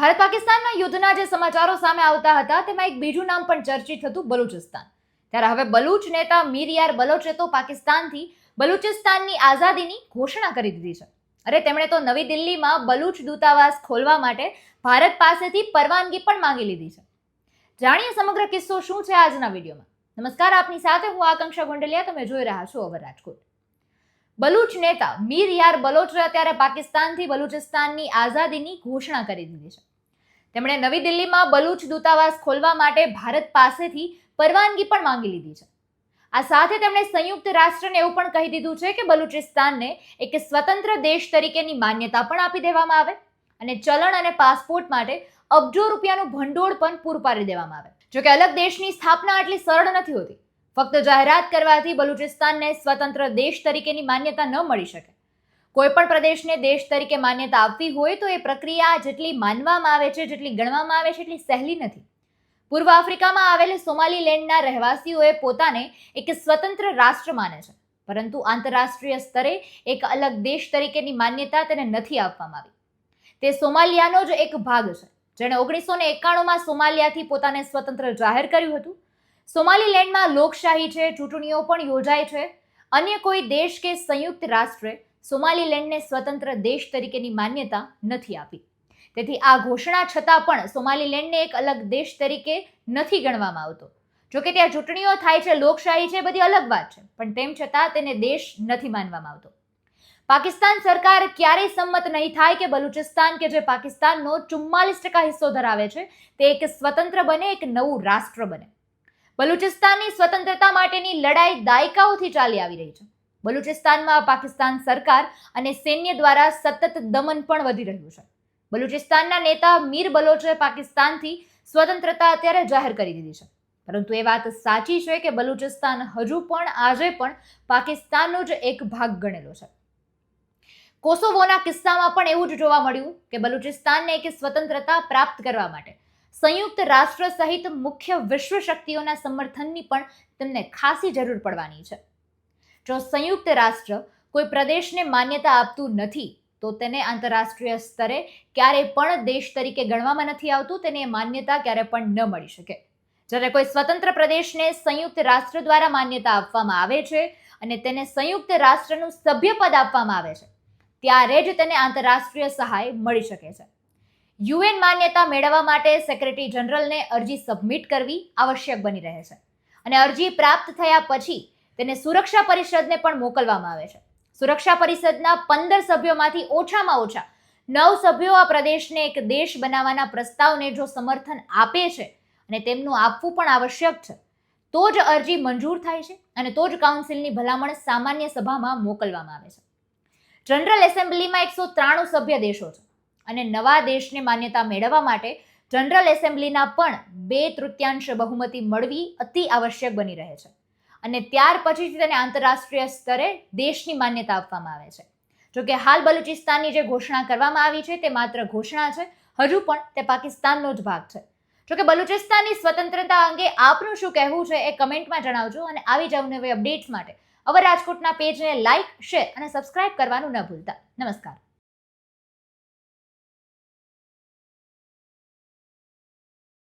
ભારત પાકિસ્તાનના યુદ્ધના જે સમાચારો સામે આવતા હતા, તેમાં એક બીજું નામ પણ ચર્ચિત હતું બલુચિસ્તાન. ત્યારે હવે બલુચ નેતા મીરિયાર બલોચે તો પાકિસ્તાનથી બલુચિસ્તાનની આઝાદીની ઘોષણા કરી દીધી છે. અરે, તેમણે તો નવી દિલ્હીમાં બલુચ દૂતાવાસ ખોલવા માટે ભારત પાસેથી પરવાનગી પણ માંગી લીધી છે. જાણીએ સમગ્ર કિસ્સો શું છે આજના વિડીયોમાં. નમસ્કાર, આપની સાથે હું આકાંક્ષા ગોંડલિયા, તમે જોઈ રહ્યા છો ઓવર રાજકોટ. બલુચ નેતા મીર યાર બલોચે અત્યારે પાકિસ્તાનથી બલુચિસ્તાનની આઝાદીની ઘોષણા કરી દીધી છે. તેમણે નવી દિલ્હીમાં બલુચ દૂતાવાસ ખોલવા માટે ભારત પાસેથી પરવાનગી પણ માંગી લીધી છે. આ સાથે તેમણે સંયુક્ત રાષ્ટ્રને એવું પણ કહી દીધું છે કે બલુચિસ્તાનને એક સ્વતંત્ર દેશ તરીકેની માન્યતા પણ આપી દેવામાં આવે અને ચલણ અને પાસપોર્ટ માટે અબજો રૂપિયાનું ભંડોળ પણ પૂરું પાડી દેવામાં આવે. જોકે અલગ દેશની સ્થાપના આટલી સરળ નથી હોતી. ફક્ત જાહેરાત કરવાથી બલુચિસ્તાનને સ્વતંત્ર દેશ તરીકેની માન્યતા ન મળી શકે. કોઈ પણ પ્રદેશને દેશ તરીકે માન્યતા આપવી હોય તો એ પ્રક્રિયા જેટલી માનવામાં આવે છે, જેટલી ગણવામાં આવે છે, એટલી સહેલી નથી. પૂર્વ આફ્રિકામાં આવેલ સોમાલીલેન્ડના રહેવાસીઓએ પોતાને એક સ્વતંત્ર રાષ્ટ્ર માને છે, પરંતુ આંતરરાષ્ટ્રીય સ્તરે એક અલગ દેશ તરીકેની માન્યતા તેને નથી આપવામાં આવી. તે સોમાલિયાનો જ એક ભાગ છે, જેણે ઓગણીસો ને એકાણુંમાં સોમાલિયાથી પોતાને સ્વતંત્ર જાહેર કર્યું હતું. સોમાલીલેન્ડમાં લોકશાહી છે, ચૂંટણીઓ પણ યોજાય છે અન્ય કોઈ દેશ કે સંયુક્ત રાષ્ટ્રે સોમાલીલેન્ડને સ્વતંત્ર દેશ તરીકેની માન્યતા નથી આપી. તેથી આ ઘોષણા છતાં પણ સોમાલીલેન્ડને એક અલગ દેશ તરીકે નથી ગણવામાં આવતો. જોકે ત્યાં ચૂંટણીઓ થાય છે, લોકશાહી છે, બધી અલગ વાત છે, પણ તેમ છતાં તેને દેશ નથી માનવામાં આવતો. પાકિસ્તાન સરકાર ક્યારેય સંમત નહીં થાય કે બલુચિસ્તાન કે જે પાકિસ્તાનનો ચુમ્માલીસ ટકા હિસ્સો ધરાવે છે, તે એક સ્વતંત્ર બને, એક નવું રાષ્ટ્ર બને. બલુચિસ્તાનની સ્વતંત્રતા માટેની લડાઈ દાયકાઓથી ચાલી આવી રહી છે. બલુચિસ્તાનમાં પાકિસ્તાન સરકાર અને સૈન્ય દ્વારા સતત દમન પણ વધી રહ્યું છે. બલુચિસ્તાનના નેતા મીર બલોચે પાકિસ્તાનથી સ્વતંત્રતા અત્યારે જાહેર કરી દીધી છે. પરંતુ એ વાત સાચી છે કે બલુચિસ્તાન હજુ પણ આજે પણ પાકિસ્તાનનો જ એક ભાગ ગણેલો છે. કોસોવોના કિસ્સામાં પણ એવું જ જોવા મળ્યું કે બલુચિસ્તાનને એક સ્વતંત્રતા પ્રાપ્ત કરવા માટે સંયુક્ત રાષ્ટ્ર સહિત મુખ્ય વિશ્વ શક્તિઓના સમર્થનની પણ તેમને ખાસી જરૂર પડવાની છે. જો સંયુક્ત રાષ્ટ્ર કોઈ પ્રદેશને માન્યતા આપતું નથી, તો તેને આંતરરાષ્ટ્રીય સ્તરે ક્યારે પણ દેશ તરીકે ગણવામાં નથી આવતું, તેને માન્યતા ક્યારે પણ ન મળી શકે. જ્યારે કોઈ સ્વતંત્ર પ્રદેશને સંયુક્ત રાષ્ટ્ર દ્વારા માન્યતા આપવામાં આવે છે અને તેને સંયુક્ત રાષ્ટ્રનું સભ્યપદ આપવામાં આવે છે, ત્યારે જ તેને આંતરરાષ્ટ્રીય સહાય મળી શકે છે. યુએન માન્યતા મેળવવા માટે સેક્રેટરી જનરલને અરજી સબમિટ કરવી આવશ્યક બની રહે છે. અને અરજી પ્રાપ્ત થયા પછી તેને સુરક્ષા પરિષદને પણ મોકલવામાં આવે છે. સુરક્ષા પરિષદના પંદર સભ્યોમાંથી ઓછામાં ઓછા નવ સભ્યો આ પ્રદેશને એક દેશ બનાવવાના પ્રસ્તાવને જો સમર્થન આપે છે અને તેમનું આપવું પણ આવશ્યક છે, તો જ અરજી મંજૂર થાય છે અને તો જ કાઉન્સિલની ભલામણ સામાન્ય સભામાં મોકલવામાં આવે છે. જનરલ એસેમ્બલીમાં એકસો ત્રાણું સભ્ય દેશો છે. અને નવા દેશને માન્યતા મેળવવા માટે જનરલ એસેમ્બલીના પણ બે તૃતીયાંશ બહુમતી મળવી અતિ આવશ્યક બની રહે છે. અને ત્યાર પછી તેને આંતરરાષ્ટ્રીય સ્તરે દેશની માન્યતા આપવામાં આવે છે. જોકે હાલ બલુચિસ્તાનની જે ઘોષણા કરવામાં આવી છે, તે માત્ર ઘોષણા છે, હજુ પણ તે પાકિસ્તાનનો જ ભાગ છે. જોકે બલુચિસ્તાનની સ્વતંત્રતા અંગે આપનું શું કહેવું છે એ કમેન્ટમાં જણાવજો અને આવી જ અવનવી અપડેટ્સ માટે અવર રાજકોટના પેજને લાઇક શેર અને સબસ્ક્રાઇબ કરવાનું ન ભૂલતા. નમસ્કાર.